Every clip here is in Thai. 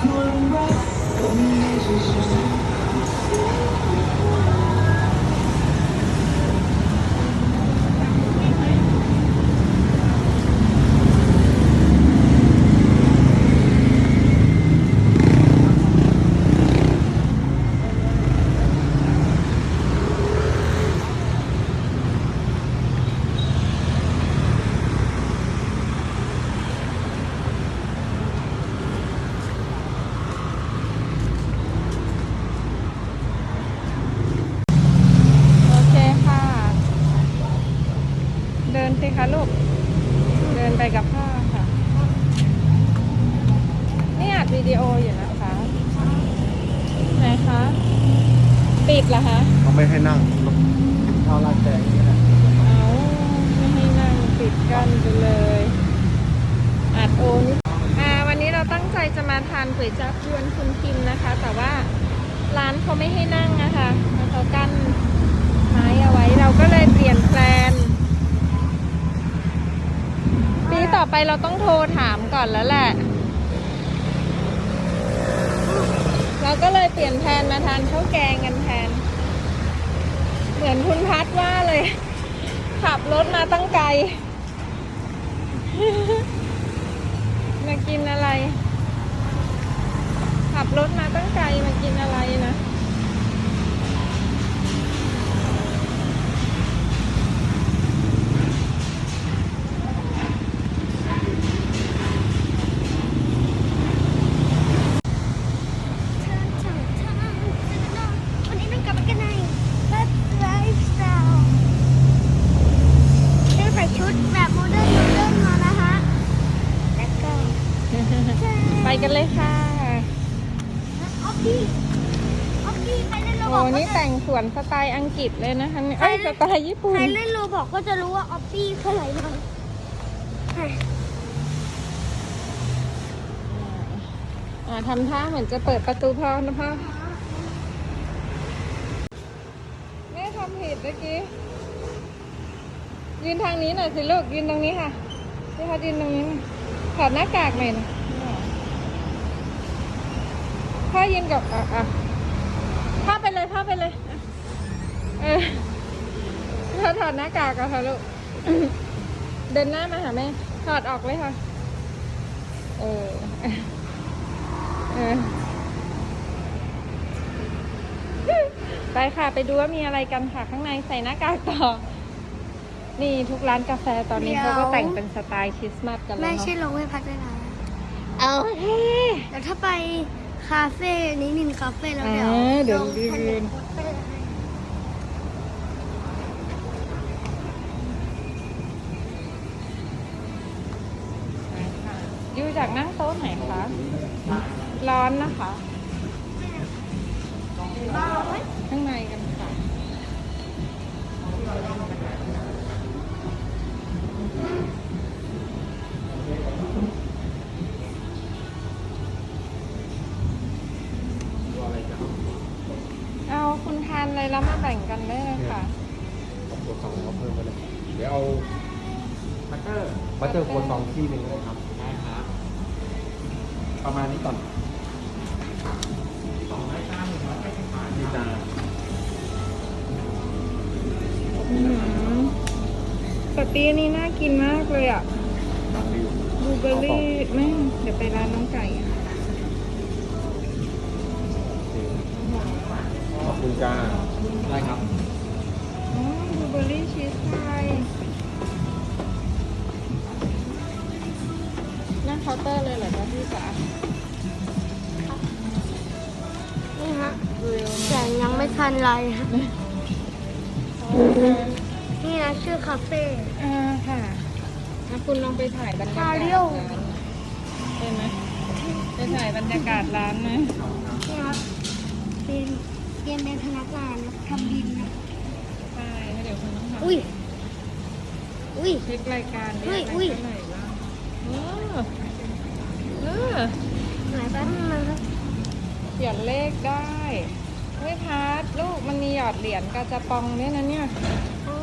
ควรรักคนนี้อเคค่ะ เดินสิคะลูก เดินไปกับพ่อค่ะ นี่อัดวิดีโออยู่นะคะ ไหนคะ ปิดเหรอคะ เขาไม่ให้นั่งข้าวราดแกงนี่แหละ เอาไม่ให้นั่งปิดกั้นไปเลย อัดโอนี่อ่าวันนี้เรา ตั้งใจจะมาทานก๋วยจั๊บยวนคุณคิมนะคะ แต่ว่าร้านเขาไม่ให้นั่งนะคะเขากั้นไม้เอาไว้เราก็เลยเปลี่ยนแปลนปีต่อไปเราต้องโทรถามก่อนแล้วแหละ เราก็เลยเปลี่ยนแผนมาทานข้าวแกงกันแทน เหมือนคุณพัดว่าเลย ขับรถมาตั้งไกล กินอะไร ขับรถมาตั้งไกลมากินอะไรนะ ไปกันเลยค่ะออฟฟี่ออฟฟี่ใครเล่นโรบโอ้อทนี่แต่งสวนสไตล์อังกฤษเลยนะคะเนี่ยเอ้ยสไตล์ญี่ปุ่น ใครเล่นโรบอกก็จะรู้ว่าออฟฟี่คืออะไรบ้างอ่าทำท่าเหมือนจะเปิดประตูพอนะพ่อแม่ทำผิดเมื่อกี้ ยืนทางนี้หน่อยสิลูกยืนตรงนี้ค่ะพี่พัดยืนตรงนี้หน่อยถอดหน้ากากหน่อยนะ พ่อยืนกับอะอะพ่อไปเลยพ่อไปเลยอะเออพ่อถอดหน้ากากกันค่ะลูก เดินหน้ามาหาแม่ ถอดออกเลยค่ะ เออ เออ ไปค่ะ ไปดูว่ามีอะไรกันค่ะ ข้างในใส่หน้ากากต่อ นี่ทุกร้านกาแฟตอนนี้เขาก็แต่งเป็นสไตล์คริสต์มาสกันเลแม่ยช่วยเนาะลงให้พักด้วยนะเอาเฮ้แล้วถ้าไป คาเฟ่นี้นินคาเฟ่แล้วเดี๋ยวอ่าเดี๋ยวลงยืนทะเลโปสเตอร์ให้ไปค่ะอยู่จากนั่งโต๊ะไหนคะ ร้อนนะคะ ข้างในกันค่ะ อะไรแล้วมาแบ่งกันได้เลยค่ะเอาตัวสองเอาเพิ่มไปเลย เดี๋ยวเอาบัตเตอร์บัตเตอร์ครัวซองที่หนึ่งก็ได้ครับได้ครับ ประมาณนี้ก่อนสองร้อยเก้าหนึ่งร้อยแปดสิบบาทดีจ้าอื้อหือสตีอันนี้น่ากินมากเลยอะตามวิวบลูเบอร์รี่แม่เดี๋ยวไปร้านน้องไก่อะขอบคุณจ้า ได้ครับอ๋อบลูเบอร์รี่ชีสพายนั่งเคาน์เตอร์เลยเหรอจ๊ะพี่จ๋านี่ฮะแต่ยังไม่ทันไรฮะนี่นะชื่อคาเฟ่อ่าค่ะอะคุณลองไปถ่ายบรรยากาศคาเรีร้ายวนเป็นไหมไปถ่ายบรรยากาศร้านไหม นี่ครับเป็นเรีย นเป็นพนักงานนะทำบินนะใช่แล้วเดี๋ยวคุณต้องทำอุ้ย อุ้ยคลิปรายการอุ้ยอุ้ยเท่าไหร่บ้างเออเออไหนแป๊บนึงนะครับเขียนเลขได้เฮ้ยพาร์ทลูกมันมีหยอดเหรียญกาจะปองด้วยนะเนี่ยอ๋อ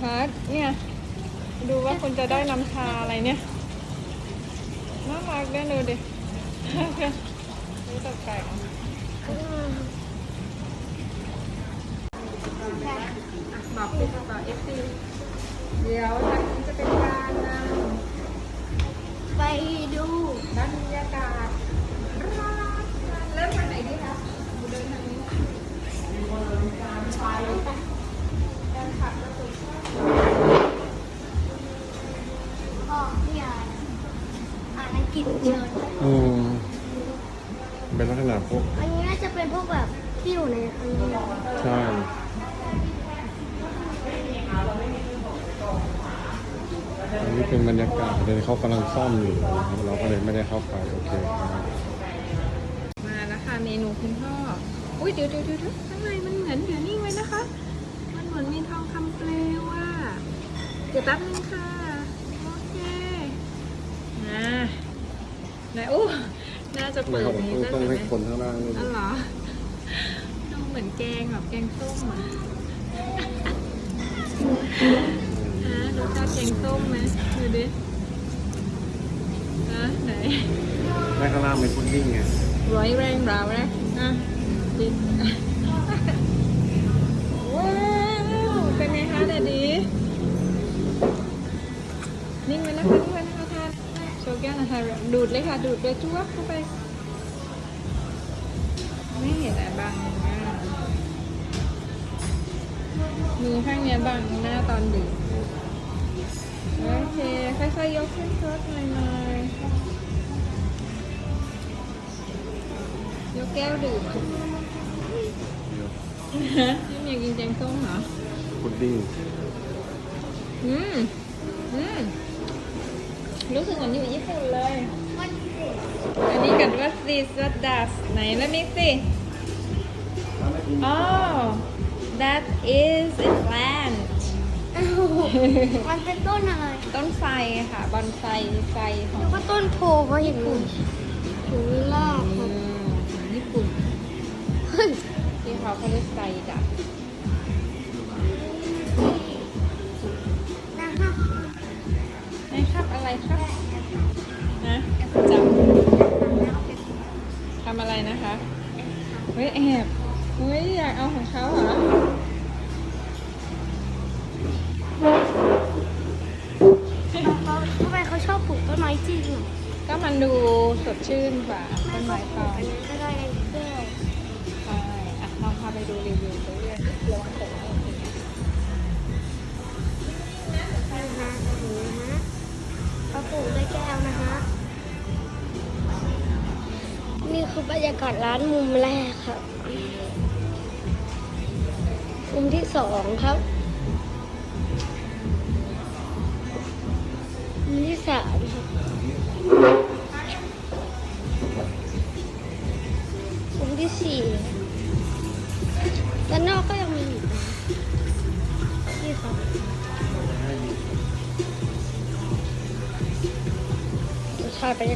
พาร์ทเนี่ย ดูว่าคุณจะได้น้ำชาอะไรเนี่ยน่ารักด้วยดูดินี่ตกแต่ง อืม บอกติดต่อเอฟซี เดี๋ยวจากนี้จะเป็นการนไปดูำบรรยากาศร้านเริ่มทางไหนดีคะเดินทางนี้การไปการขับรถตู้พ่อพี่อ่านอ่านอังกฤษเชิญอืมเป็นลักษณะพวก อันนี้น่าจะเป็นพวกแบบที่อยู่ในอันนี้ใช่อันนี้ เป็นบรรยากาศเลยเขากำลังซ่อมอยู่นะครับเราก็เลยไม่ได้เข้าไปโอเคครับมาแล้วค่ะเมนูคุณพ่อ อุ้ยเดี๋ยวเดี๋ยวเดี๋ยวข้างในมันเหมือนเดี๋ยวนี่ไว้นะคะ มันเหมือนมีทองคำเปลวอะเดี๋ยวแป๊บนึงค่ะ โอเคนะไหนอู้น่าจะเปิดนี้ต้องให้คนข้างล่างนี่อ๋อเหรอดูเหมือนแกงแบบแกงส้มอะ ชาติแกงส้มไหมดูดิฮะไหนไม่ข้างล่างเป็นพุดดิ้งไงร้อยแรงเรานะอะดิว้าวเป็นไงคะเดดดีนิ่งไว้นะคะนิ่งไว้นะคะทานโชว์แก้วนะคะดูดเลยค่ะ ดูดเลยจ้วบเข้าไป ไม่เห็นอะไรบางมากมือข้างเนี้ยบังหน้าตอนดื่ม โอเค ค่อยๆยกขึ้นรถหน่อยๆยกแก้วดื่มอะฮะนี่อยากกินแกงส้มเหรอพุดดิ้งอืมอืมรู้สึกเหมือนอยู่ญี่ปุ่นเลยวันเด็กอันนี้กันว่า this what does ไหนแล้วมิกสิ oh that is a plant อ้าวมันเป็นต้นอะไรต้นไทรค่ะบอนไซไซขอนึงกว่าต้นโพเพราะญี่ปุ่นถึงลากอืครับมญี่ปุ่นเฮ้ยที่เขาเขาเรียกไซดักนะคะนะครับอะไรครับนะจำทำอะไรนะคะเฮ้ยแอบเฮ้ยอยากเอาของเขาเหรอ ไม้จริงอะก็มันดูสดชื่นกว่าต้นไม้ปลอมอันนี้ก็ได้เสื้อยใช่อะลองพาไปดูรีวิวไปเรื่อยเดี๋ยวผมนะฮะองนี้นะฮะเขาปลูกด้วยแก้วนะฮะ นี่คือบรรยากาศร้านมุมแรกครับ มุมที่สองครับ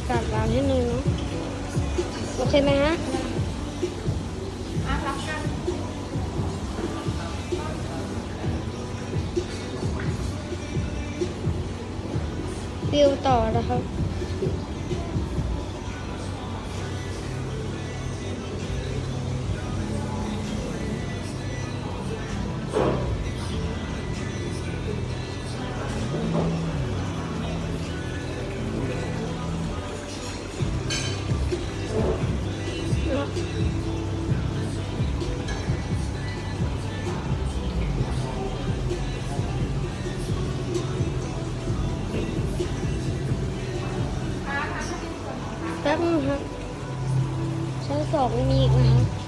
กาศร้านให้หนึ่งเนาะโอเคไหมฮะอะรับกันวิวต่อนะครับ สองมีอีกนะครับ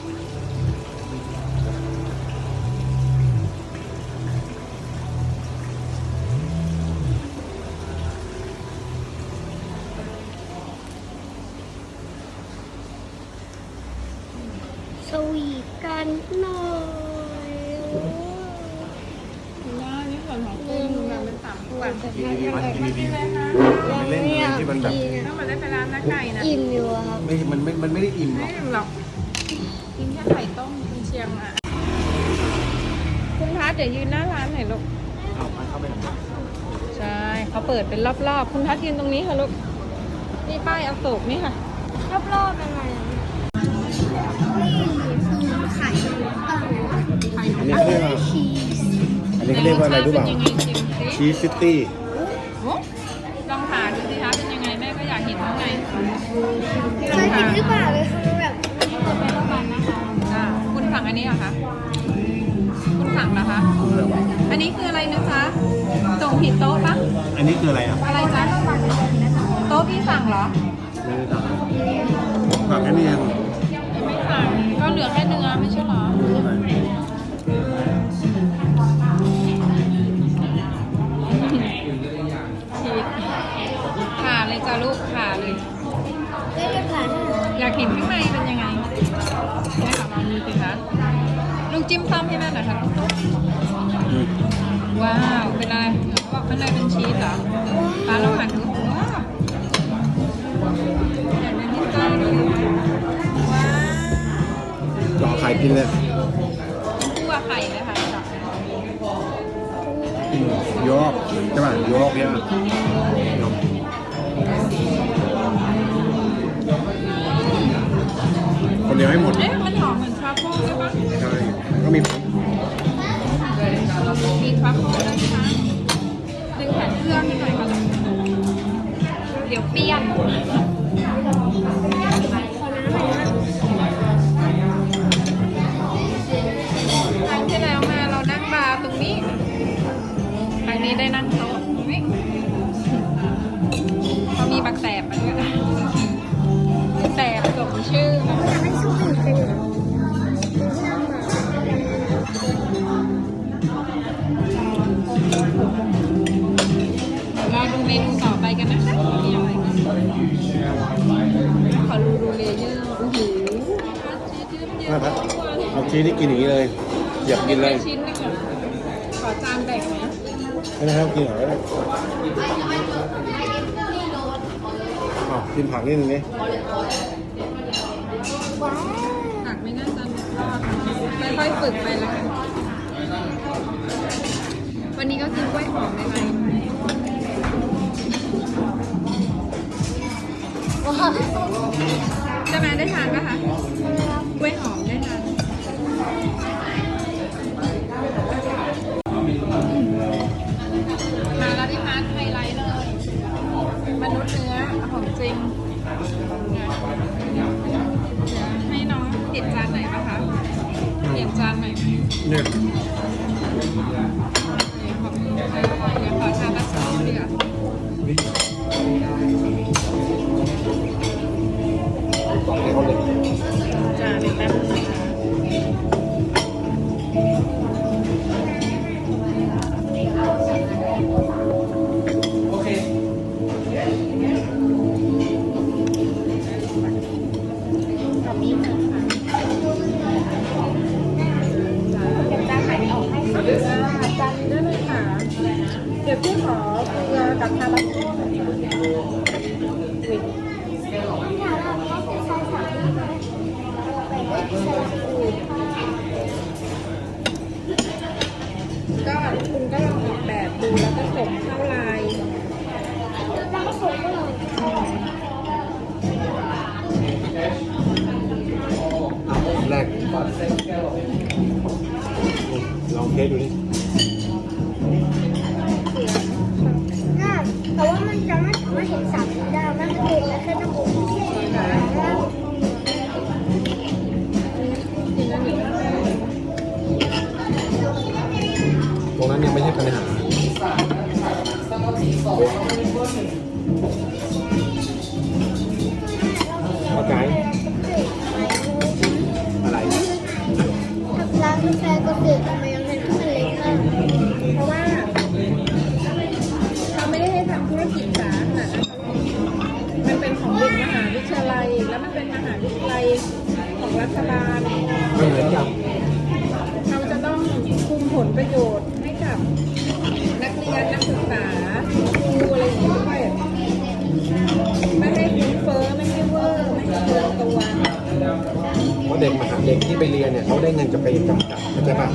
มขวดแต่ถ้ายังมันแบบมีดียังเล่นไม่อยากที่มันแบบกินถ้ามันได้ไปร้านนักไก่นะอิ่มอยู่อะครับไม่มันไม่มันไม่ได้อิ่มหรไม่อกอิ่มหรอกกินแค่ไข่ต้มคุณเชียงอะคุณพัดเดี๋ยวยืนหน้าร้านหน่อยลูกเอาไปเข้าไปหน่อยใช่เขาเปิดเป็นรอบๆ คุณพัดยืนตรงนี้ค่ะลูกนี่ป้ายอโศกนี่ค่ะ รอบๆเป็นไงอะไข่ต่างไข่อันนี้เขาเรียกว่าชีสอันนี้เขาเรียกว่าอะไรรู้เปล่า เป็นยังไงชิมสิ ชีสซิตี้โอ้ลองผ่าดูสิคะเป็นยังไงแม่ก็อยากเห็นข้างในเคยกินหรือเปล่าเลยคือแบบอ่าคุณสั่งอันนี้เหรอคะ คุณสั่งเหรอคะ อันนี้คืออะไรนะคะส่งผิดโต๊ะปะอันนี้คืออะไรอะอะไรจ๊ะโต๊ะพี่สั่งเหรอ ไม่ได้สั่งสั่งแค่นี้เองไม่สั่งก็เหลือแค่เนื้อไม่ใช่เหรอชี เลยจ้ะลูกผ่าเลยได้จะผ่านอยากเห็นข้างในเป็นยังไงแม่ขอลองดูสิคะลุงจิ้มซ้ำให้แม่หน่อยค่ะลูกตุ๊กอืมว้าวเป็นอะไรเขาบอกข้างในเป็นชีสเหรอปลาลองหันดูว้าวอยากเป็นพิซซ่าเลยว้าวรอไข่กินเลยคั่วไข่เลยค่ะอืมโยกใช่ป่ะโยกเนี่ยโย บักแสบมาด้วยแสบสมชื่อนอยากให้สู้อื่นเป็นรอดูเมนูต่อไปกันนะคะมีอะไรกันขอดูดูเลเยอร์โอ้โหชีสเยมาอะครับเอาชีสที่กินอย่างนี้เลย อยากกินเลยชิ้นนึงอะขอจานแบ่งนะไม่ได้ครับกินหน่อ กินผักนิดนึงนี่หักไม่น่าจะทอดค่อยๆฝึกไปแล้วกันวันนี้ก็กินกล้วยหอมได้ไหมว้าวใช่ไหมได้ทานปะคะกล้วยหอม ให้น้องเปลี่ยนจานไหนปะคะเปลี่ยนจานไหนไหมเนี่ย ลองเทสดูดิน่ ฐบาลไม่เหมือนกันเขาจะต้องคุมผลประโยชน์ให้กับนักเรียนนักศึกษาครูอะไรอย่างนี้ด้วยไม่ให้ฟุ้งเฟ้อไม่ให้เวอร์ไม่ให้เกินตัวเพราะเด็กมหาเด็กที่ไปเรียนเนี่ยเขาได้เงินจะไปจำกัดเข้าใจป่ะ